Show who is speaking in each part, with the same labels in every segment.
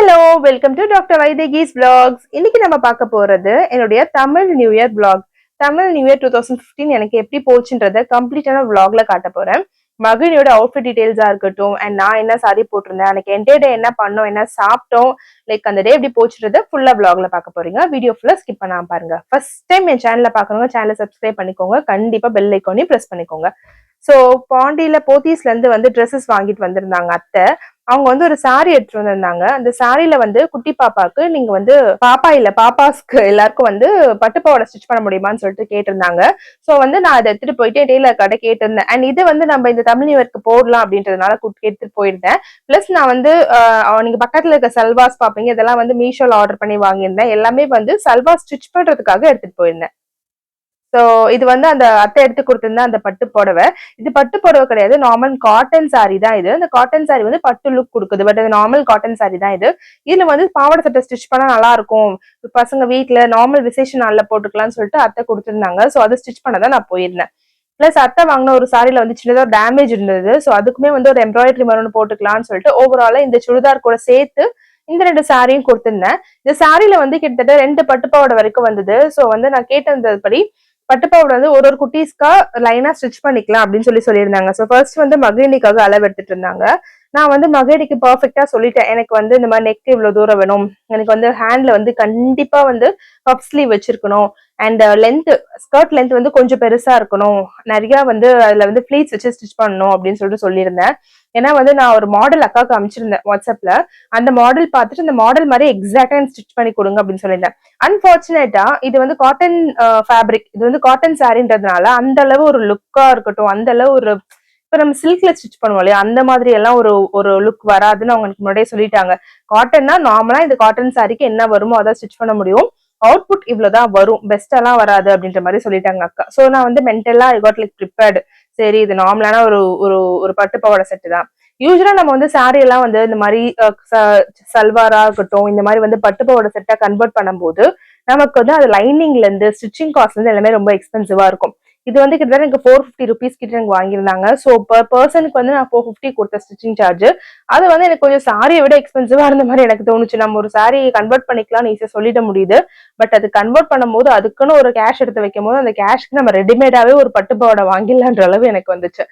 Speaker 1: Hello welcome to doctor Vaidehi's vlogs இன்னைக்கு நம்ம பார்க்க போறது என்னுடைய Tamil new year vlog Tamil new year two thousand fifteen எனக்கு எப்படி போச்சுன்றத கம்ப்ளீட்டான பிளாக்ல காட்ட போறேன். மகிழியோட அவுட்ஃபிட் டீடைல்ஸா இருக்கட்டும் அண்ட் நான் என்ன சாரி போட்டிருந்தேன் எனக்கு என்டே டே என்ன பண்ணோம் என்ன சாப்பிட்டோம் லைக் அந்த டே எப்படி போச்சுன்றத ஃபுல்லா பிளாக்ல பார்க்க போறீங்க. வீடியோ ஃபுல்லா ஸ்கிப் பண்ணாம பாருங்க. ஃபர்ஸ்ட் டைம் என் சேனல்ல பாக்குறவங்க சேனலை சப்ஸ்கிரைப் பண்ணிக்கோங்க. கண்டிப்பா பெல் ஐக்கானையும் பிரஸ் பண்ணிக்கோங்க. ஸோ பாண்டியில போத்தீஸ்ல இருந்து வந்து ட்ரெஸ்ஸஸ் வாங்கிட்டு வந்திருந்தாங்க அத்தை. அவங்க வந்து ஒரு சாரி எடுத்துட்டு வந்திருந்தாங்க. அந்த சாரியில வந்து குட்டி பாப்பாக்கு நீங்க வந்து பாப்பா இல்ல பாப்பாஸ்க்கு எல்லாருக்கும் வந்து பட்டுப்பாவோட ஸ்டிச் பண்ண முடியுமான்னு சொல்லிட்டு கேட்டிருந்தாங்க. சோ வந்து நான் அதை எடுத்துட்டு போயிட்டு டெய்லர் கடை கேட்டிருந்தேன். அண்ட் இது வந்து நம்ம இந்த தமிழ் நியூயர்க்கு போடலாம் அப்படின்றதுனால எடுத்துட்டு போயிருந்தேன். பிளஸ் நான் வந்து நீங்க பக்கத்துல இருக்க சல்வாஸ் பாப்பீங்க. இதெல்லாம் வந்து மீஷோல ஆர்டர் பண்ணி வாங்கியிருந்தேன். எல்லாமே வந்து சல்வாஸ் ஸ்டிச் பண்றதுக்காக எடுத்துட்டு போயிருந்தேன். ஸோ இது வந்து அந்த அத்தை எடுத்து கொடுத்துருந்தா அந்த பட்டு புடவை. இது பட்டு புடவை கிடையாது நார்மல் காட்டன் சாரி தான் இது. அந்த காட்டன் சாரி வந்து பட்டு லுக் கொடுக்குது பட் அது நார்மல் காட்டன் சாரி தான் இது. இதுல வந்து பாவாடை சட்டை ஸ்டிச் பண்ணா நல்லா இருக்கும் பசங்க வீட்டில் நார்மல் விசேஷ நாள்ல போட்டுக்கலாம்னு சொல்லிட்டு அத்தை கொடுத்துருந்தாங்க. ஸோ அதை ஸ்டிச் பண்ண தான் நான் போயிருந்தேன். பிளஸ் அத்தை வாங்கின ஒரு சாரில வந்து சின்னதா டேமேஜ் இருந்தது. ஸோ அதுக்குமே வந்து ஒரு எம்ப்ராய்டரி மருந்து போட்டுக்கலாம்னு சொல்லிட்டு ஓவராலா இந்த சுடிதார் கூட சேர்த்து இந்த ரெண்டு சாரியும் கொடுத்துருந்தேன். இந்த சாரியில வந்து கிட்டத்தட்ட ரெண்டு பட்டுப்பாவோட வரைக்கும் வந்தது. ஸோ வந்து நான் கேட்டதுபடி பட்டுப்பாவோட வந்து ஒரு ஒரு குட்டீஸ்க்கா லைனா ஸ்டிச் பண்ணிக்கலாம் அப்படின்னு சொல்லி சொல்லியிருந்தாங்க. ஸோ ஃபர்ஸ்ட் வந்து மகிழினிக்காக அளவு எடுத்துட்டு இருந்தாங்க. நான் வந்து மகேடிக்கு பர்ஃபெக்டா சொல்லிட்டேன். எனக்கு வந்து இந்த மாதிரி நெக் இவ்வளவு தூரம் வேணும். எனக்கு வந்து ஹேண்ட்ல வந்து கண்டிப்பா வந்து பஃப் ஸ்லீவ் வச்சிருக்கணும். அண்ட் லென்த் ஸ்கர்ட் லென்த் வந்து கொஞ்சம் பெருசா இருக்கணும். நிறைய வந்து அதுல வந்து ஃபிளீட்ஸ் வச்சு ஸ்டிச் பண்ணணும் அப்படின்னு சொல்லிட்டு சொல்லியிருந்தேன். ஏன்னா வந்து நான் ஒரு மாடல் அக்காவுக்கு அமைச்சிருந்தேன் வாட்ஸ்அப்ல அந்த மாடல் பார்த்துட்டு அந்த மாடல் மாதிரி எக்ஸாக்டா ஸ்டிச் பண்ணி கொடுங்க அப்படின்னு சொல்லியிருந்தேன். அன்பார்ச்சுனேட்டா இது வந்து காட்டன் ஃபேப்ரிக் uh, இது வந்து காட்டன் சாரின்றதுனால அந்த அளவு ஒரு லுக்கா இருக்கட்டும் அந்த அளவு ஒரு இப்போ நம்ம சில்க்ல ஸ்டிச் பண்ணுவோம் இல்லையா? அந்த மாதிரி எல்லாம் ஒரு ஒரு லுக் வராதுன்னு அவங்களுக்கு முன்னாடியே சொல்லிட்டாங்க. காட்டன்னா நார்மலா இந்த காட்டன் சாரிக்கு என்ன வருமோ அதான் ஸ்டிச் பண்ண முடியும். அவுட்புட் இவ்வளவுதான் வரும். பெஸ்டெல்லாம் வராது அப்படின்ற மாதிரி சொல்லிட்டாங்க அக்கா. ஸோ நான் வந்து மென்டலா ஐ காட் லைக் ப்ரிப்பேர்டு சரி இது நார்மலான ஒரு ஒரு ஒரு பட்டு பாவாடை செட்டு தான். யூஸ்வலா நம்ம வந்து சாரி எல்லாம் வந்து இந்த மாதிரி ச- சல்வாரா இருக்கட்டும் இந்த மாதிரி வந்து பட்டு பாவாடை செட்டா கன்வெர்ட் பண்ணும்போது நமக்கு வந்து அது லைனிங்ல இருந்து ஸ்டிச்சிங் காஸ்ட்ல இருந்து எல்லாமே ரொம்ப எக்ஸ்பென்சிவா இருக்கும். இது வந்து கிட்டத்தட்ட எனக்கு ஃபோர் ஃபிஃப்டி ருபீஸ் கிட்ட எனக்கு வாங்கியிருந்தாங்க. ஸோ பர் பர்சனுக்கு வந்து நான் ஃபோர் ஃபிஃப்டி கொடுத்த ஸ்டிச்சிங் சார்ஜ் அது வந்து எனக்கு கொஞ்சம் சாரியை விட எக்ஸ்பென்சிவா இருந்த மாதிரி எனக்கு தோணுச்சு. நம்ம ஒரு சாரி கன்வெர்ட் பண்ணிக்கலாம்னு ஈஸியாக சொல்லிட முடியுது. பட் அது கன்வெர்ட் பண்ணும்போது அதுக்குன்னு ஒரு கேஷ் எடுத்து வைக்கும் போது அந்த கேஷ்க்கு நம்ம ரெடிமேடாவே ஒரு பட்டுப்பாவோட வாங்கிடலான்ற அளவு எனக்கு வந்துச்சு.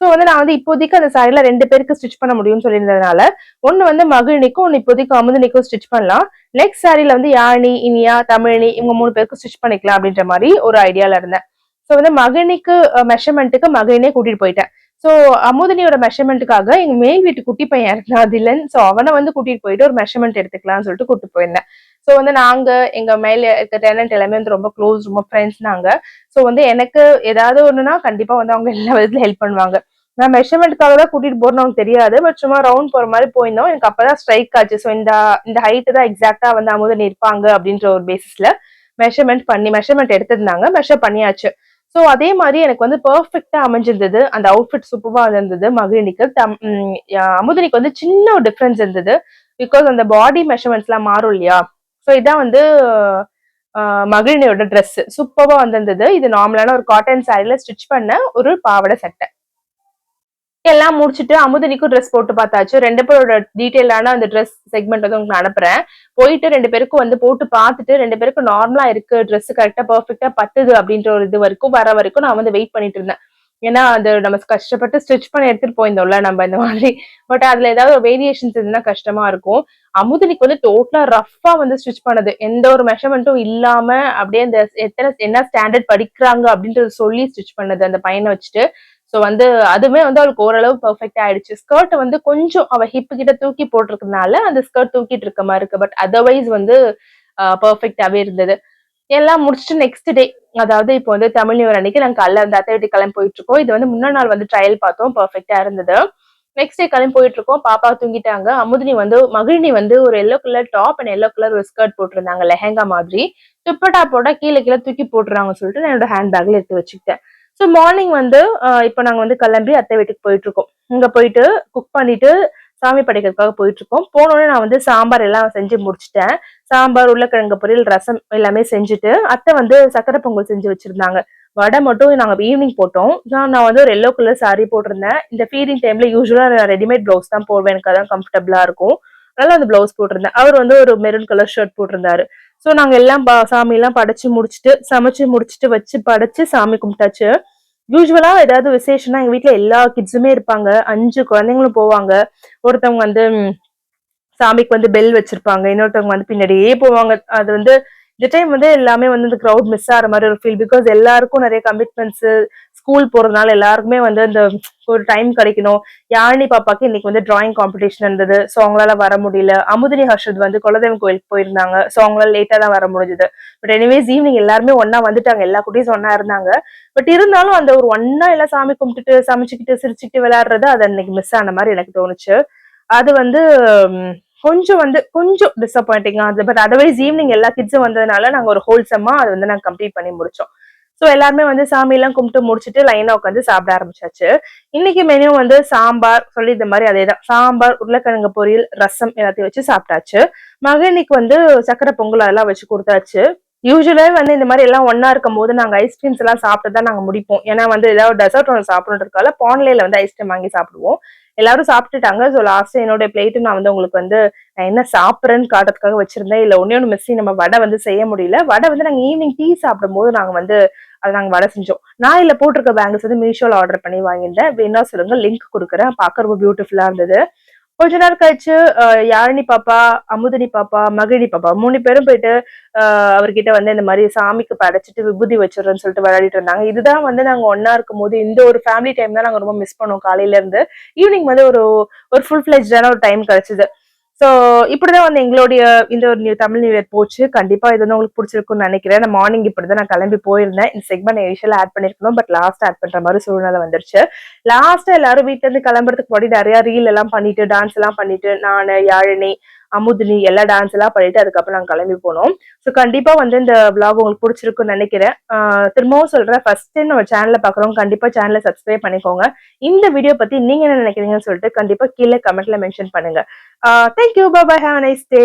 Speaker 1: ஸோ வந்து நான் வந்து இப்போதைக்கு அந்த சாரில ரெண்டு பேருக்கு ஸ்டிச் பண்ண முடியும்னு சொல்லியிருந்ததுனால ஒன்று வந்து மகிழினிக்கும் ஒன்று இப்போதைக்கு அமுதனிக்கும் ஸ்டிச் பண்ணலாம். நெக்ஸ்ட் சாரில வந்து யானி இனியா தமிழினி இவங்க மூணு பேருக்கு ஸ்டிச் பண்ணிக்கலாம் அப்படின்ற மாதிரி ஒரு ஐடியால இருந்தேன். ஸோ வந்து மகனிக்கு மெஷர்மெண்ட்டுக்கு மகனே கூட்டிட்டு போயிட்டேன். ஸோ அமுதனியோட மெஷர்மெண்ட்டுக்காக எங்க மேல் வீட்டு குட்டி பையன் இருந்தான் திலன். ஸோ அவனை வந்து கூட்டிட்டு போயிட்டு ஒரு மெஷர்மெண்ட் எடுத்துக்கலாம்னு சொல்லிட்டு கூட்டிட்டு போயிருந்தேன். ஸோ வந்து நாங்க எங்க மேல இருக்க டேலண்ட் எல்லாமே வந்து ரொம்ப க்ளோஸ் ரொம்ப ஃப்ரெண்ட்ஸ் நாங்க. ஸோ வந்து எனக்கு ஏதாவது ஒண்ணுனா கண்டிப்பா வந்து அவங்க எல்லா விதத்துல ஹெல்ப் பண்ணுவாங்க. நான் மெஷர்மெண்ட்காக தான் கூட்டிட்டு போறேன்னு அவனுக்கு தெரியாது. பட் சும்மா ரவுண்ட் போற மாதிரி போயிருந்தோம். எனக்கு அப்பதான் ஸ்ட்ரைக் ஆச்சு. ஸோ இந்த இந்த ஹைட்டு தான் எக்ஸாக்டா வந்து அமுதன் இருப்பாங்க அப்படின்ற ஒரு பேசிஸ்ல மெஷர்மெண்ட் பண்ணி மெஷர்மெண்ட் எடுத்திருந்தாங்க. மெஷர் பண்ணியாச்சு. ஸோ அதே மாதிரி எனக்கு வந்து பெர்ஃபெக்டா அமைஞ்சிருந்தது. அந்த அவுட்ஃபிட் சூப்பராக இருந்தது. மகிழினிக்கு. தம் அமுதினிக்கு வந்து சின்ன ஒரு டிஃப்ரென்ஸ் இருந்தது. பிகாஸ் அந்த பாடி மெஷர்மெண்ட்ஸ்லாம் மாறும் இல்லையா? ஸோ இதான் வந்து மகிழினியோட ட்ரெஸ் சூப்பராக வந்திருந்தது. இது நார்மலான ஒரு காட்டன் சாரியில் ஸ்டிச் பண்ண ஒரு பாவாடை சட்டை. எல்லாம் முடிச்சுட்டு அமுதனிக்கும் ட்ரெஸ் போட்டு பார்த்தாச்சு. ரெண்டு பேரோட டீட்டெயிலான அந்த ட்ரெஸ் செக்மெண்ட் வந்து உங்களுக்கு அனுப்புறேன். போயிட்டு ரெண்டு பேருக்கும் வந்து போட்டு பார்த்துட்டு ரெண்டு பேருக்கும் நார்மலா இருக்கு ட்ரெஸ் கரெக்டா பர்ஃபெக்டா பத்துது அப்படின்ற ஒரு இது வரைக்கும் வர வரைக்கும் நான் வந்து வெயிட் பண்ணிட்டு இருந்தேன். ஏன்னா அது நம்ம கஷ்டப்பட்டு ஸ்டிச் பண்ணி எடுத்துட்டு போயிருந்தோம்ல நம்ம இந்த மாதிரி. பட் அதுல ஏதாவது ஒரு வேரியேஷன்ஸ் இருந்தா கஷ்டமா இருக்கும். அமுதனிக்கு வந்து டோட்டலா ரஃபா வந்து ஸ்டிச் பண்ணது. எந்த ஒரு மெஷர்மெண்ட்டும் இல்லாம அப்படியே அந்த எத்தனை என்ன ஸ்டாண்டர்ட் படிக்கிறாங்க அப்படின்றது சொல்லி ஸ்டிச் பண்ணது அந்த பையனை வச்சுட்டு. ஸோ வந்து அதுவுமே வந்து அவளுக்கு ஓரளவு பெர்ஃபெக்ட் ஆயிடுச்சு. ஸ்கர்ட் வந்து கொஞ்சம் அவள் ஹிப் கிட்ட தூக்கி போட்டிருக்கனால அந்த ஸ்கர்ட் தூக்கிட்டு இருக்க மாதிரி இருக்கு. பட் அதர்வைஸ் வந்து பர்ஃபெக்டாகவே இருந்தது. எல்லாம் முடிச்சுட்டு நெக்ஸ்ட் டே அதாவது இப்போ வந்து தமிழ் நியூ அன்னைக்கு நாங்கள் காலைல வந்து அத்தை வீட்டு கிளம்பி போயிட்டு இருக்கோம். இது வந்து முன்னாள் நாள் வந்து ட்ரையல் பார்த்தோம். பர்ஃபெக்டா இருந்தது. நெக்ஸ்ட் டே கிளம்பி போயிட்டு இருக்கோம். பாப்பா தூங்கிட்டாங்க. அமுதினி வந்து மகிழினி வந்து ஒரு yellow colour top and yellow colour ஒரு ஸ்கர்ட் போட்டிருந்தாங்க லெஹங்கா மாதிரி. துப்பட்டா போட்டா கீழே கீழே தூக்கி போட்டுறாங்கன்னு சொல்லிட்டு நான் என்னோட ஹேண்ட் பேக்ல எடுத்து வச்சுக்கிட்டேன். ஸோ மார்னிங் வந்து இப்போ நாங்கள் வந்து கிளம்பி அத்தை வீட்டுக்கு போயிட்டு இருக்கோம் இங்கே போயிட்டு குக் பண்ணிட்டு சாமி படைக்கிறதுக்காக போயிட்டு இருக்கோம் போனோடனே நான் வந்து சாம்பார் எல்லாம் செஞ்சு முடிச்சிட்டேன். சாம்பார் உருளைக்கிழங்கு பொரியல் ரசம் எல்லாமே செஞ்சுட்டு அத்தை வந்து சக்கரை பொங்கல் செஞ்சு வச்சிருந்தாங்க. வடை மட்டும் நாங்கள் ஈவினிங் போட்டோம். நான் நான் வந்து ஒரு எல்லோ கலர் சாரீ போட்டிருந்தேன். இந்த ஃபீடிங் டைம்ல யூஸ்வலாக நான் ரெடிமேட் ப்ளவுஸ் தான் போடுவேன். எனக்கு அதான் கம்ஃபர்டபுளாக இருக்கும். அதனால அந்த ப்ளவுஸ் போட்டிருந்தேன். அவர் வந்து ஒரு மெரூன் கலர் ஷர்ட் போட்டிருந்தாரு. ஸோ நாங்கள் எல்லாம் ப- படைச்சு முடிச்சுட்டு சமைச்சு முடிச்சுட்டு வச்சு படைச்சு சாமி கும்பிட்டாச்சு. யூஸ்வலாக ஏதாவது விசேஷம்னா எங்கள் வீட்டில் எல்லா கிட்ஸுமே இருப்பாங்க. அஞ்சு குழந்தைங்களும் போவாங்க. ஒருத்தவங்க வந்து சாமிக்கு வந்து பெல் வச்சிருப்பாங்க. இன்னொருத்தவங்க வந்து பின்னாடியே போவாங்க. அது வந்து இந்த டைம் வந்து எல்லாமே வந்து இந்த க்ரௌட் மிஸ் ஆகிற மாதிரி ஒரு ஃபீல் பிகாஸ் எல்லாருக்கும் நிறைய கமிட்மெண்ட்ஸு ஸ்கூல் போகிறதுனால எல்லாருக்குமே வந்து அந்த ஒரு டைம் கிடைக்கணும். யாழினி பாப்பாக்கு இன்னைக்கு வந்து டிராயிங் காம்படிஷன் இருந்தது. ஸோ அவங்களால வர முடியல. அமுதினி ஹர்ஷத் வந்து குலதெய்வம் கோயிலுக்கு போயிருந்தாங்க. ஸோ அவங்களால லேட்டாக தான் வர முடிஞ்சது. பட் எனிவேஸ் ஈவினிங் எல்லாருமே ஒன்னா வந்துட்டாங்க. எல்லா குட்டீஸ் ஒன்னா இருந்தாங்க. பட் இருந்தாலும் அந்த ஒரு ஒன்னா எல்லாம் சாமி கும்பிட்டுட்டு சமைச்சுக்கிட்டு சிரிச்சுக்கிட்டு விளையாடுறது அது அன்னைக்கு மிஸ் ஆன மாதிரி எனக்கு தோணுச்சு. அது வந்து கொஞ்சம் வந்து கொஞ்சம் டிசப்பாயிண்டிங்காக இருந்தது. பட் அதர்வைஸ் ஈவினிங் எல்லா கிட்ஸும் வந்ததுனால நாங்கள் ஒரு ஹோல்சமா அதை வந்து நாங்கள் கம்ப்ளீட் பண்ணி முடிச்சோம். ஸோ எல்லாருமே வந்து சாமியெல்லாம் கும்பிட்டு முடிச்சுட்டு லைனாக உட்காந்து சாப்பிட ஆரம்பிச்சாச்சு. இன்னைக்கு மெனு வந்து சாம்பார் சொல்லி இந்த மாதிரி அதே தான் சாம்பார் உருளைக்கிழங்கு பொரியல் ரசம் எல்லாத்தையும் வச்சு சாப்பிட்டாச்சு. மகனுக்கு வந்து சக்கரை பொங்கல் அதெல்லாம் வச்சு கொடுத்தாச்சு. யூஸ்வலாவே வந்து இந்த மாதிரி எல்லாம் ஒன்றா இருக்கும் போது நாங்கள் ஐஸ்கிரீம்ஸ் எல்லாம் சாப்பிட்டு தான் நாங்கள் முடிப்போம். ஏன்னா வந்து ஏதாவது டெசர்ட் ஒன்று சாப்பிட்றதுக்கால பான்லேயில் வந்து ஐஸ்கிரீம் வாங்கி சாப்பிடுவோம். எல்லாரும் சாப்பிட்டுட்டாங்க. ஸோ லாஸ்ட் என்னோட பிளேட்டு நான் வந்து உங்களுக்கு வந்து நான் என்ன சாப்பிட்றேன்னு காட்டுறதுக்காக வச்சிருந்தேன். இல்லை ஒன்னே ஒன்று மிஸ்ஸி நம்ம வடை வந்து செய்ய முடியல. வடை வந்து நாங்கள் ஈவினிங் டீ சாப்பிடும்போது நாங்கள் வந்து அதை நாங்கள் வடை செஞ்சோம். நான் இல்லை போட்டிருக்க பேங்கிள்ஸ் வந்து மீஷோவில் ஆர்டர் பண்ணி வாங்கியிருந்தேன். வேணா சொல்லுங்க லிங்க் கொடுக்குறேன். பார்க்க ரொம்ப பியூட்டிஃபுல்லா இருந்தது. கொஞ்ச நேரம் கழிச்சு யாழினி பாப்பா அமுதினி பாப்பா மகிழி பாப்பா மூணு பேரும் போயிட்டு அவர்கிட்ட வந்து இந்த மாதிரி சாமிக்கு படைச்சிட்டு விபூதி வச்சிடுறேன்னு சொல்லிட்டு விளையாடிட்டு இருந்தாங்க. இதுதான் வந்து நாங்க ஒன்னா இருக்கும் போது இந்த ஒரு ஃபேமிலி டைம் தான் நாங்க ரொம்ப மிஸ் பண்ணோம் காலையில இருந்து. ஈவினிங் வந்து ஒரு ஒரு ஃபுல் ஃபிளெஜ்டான ஒரு டைம் கிடைச்சது. ஸோ இப்படிதான் வந்து எங்களுடைய இந்த ஒரு நியூ தமிழ் நியூ இயர் போச்சு. கண்டிப்பா இது வந்து உங்களுக்கு பிடிச்சிருக்கும்னு நினைக்கிறேன். நான் மார்னிங் இப்படிதான் நான் கிளம்பி போயிருந்தேன். இந்த செக்மெண்ட் இனிஷியல் ஆட் பண்ணிருக்கணும் பட் லாஸ்ட் ஆட் பண்ற மாதிரி சூழ்நிலை வந்துருச்சு. லாஸ்ட்டாக எல்லாரும் வீட்டிலேருந்து இருந்து கிளம்புறதுக்கு முன்னாடி நிறைய ரீல் எல்லாம் பண்ணிட்டு டான்ஸ் எல்லாம் பண்ணிட்டு நான் யாழினி அமுதினி எல்லா டான்ஸ் எல்லாம் பண்ணிட்டு அதுக்கப்புறம் நாங்கள் கிளம்பி போனோம். ஸோ கண்டிப்பா வந்து இந்த விளாக் உங்களுக்கு பிடிச்சிருக்கும்னு நினைக்கிறேன். திரும்பவும் சொல்றேன் ஃபர்ஸ்ட் நம்ம சேனலில் பாக்குறவங்க கண்டிப்பா சேனலை சப்ஸ்கிரைப் பண்ணிக்கோங்க. இந்த வீடியோ பத்தி நீங்க என்ன நினைக்கிறீங்கன்னு சொல்லிட்டு கண்டிப்பா கீழே கமெண்ட்ல மென்ஷன் பண்ணுங்க. Thank you bye have nice day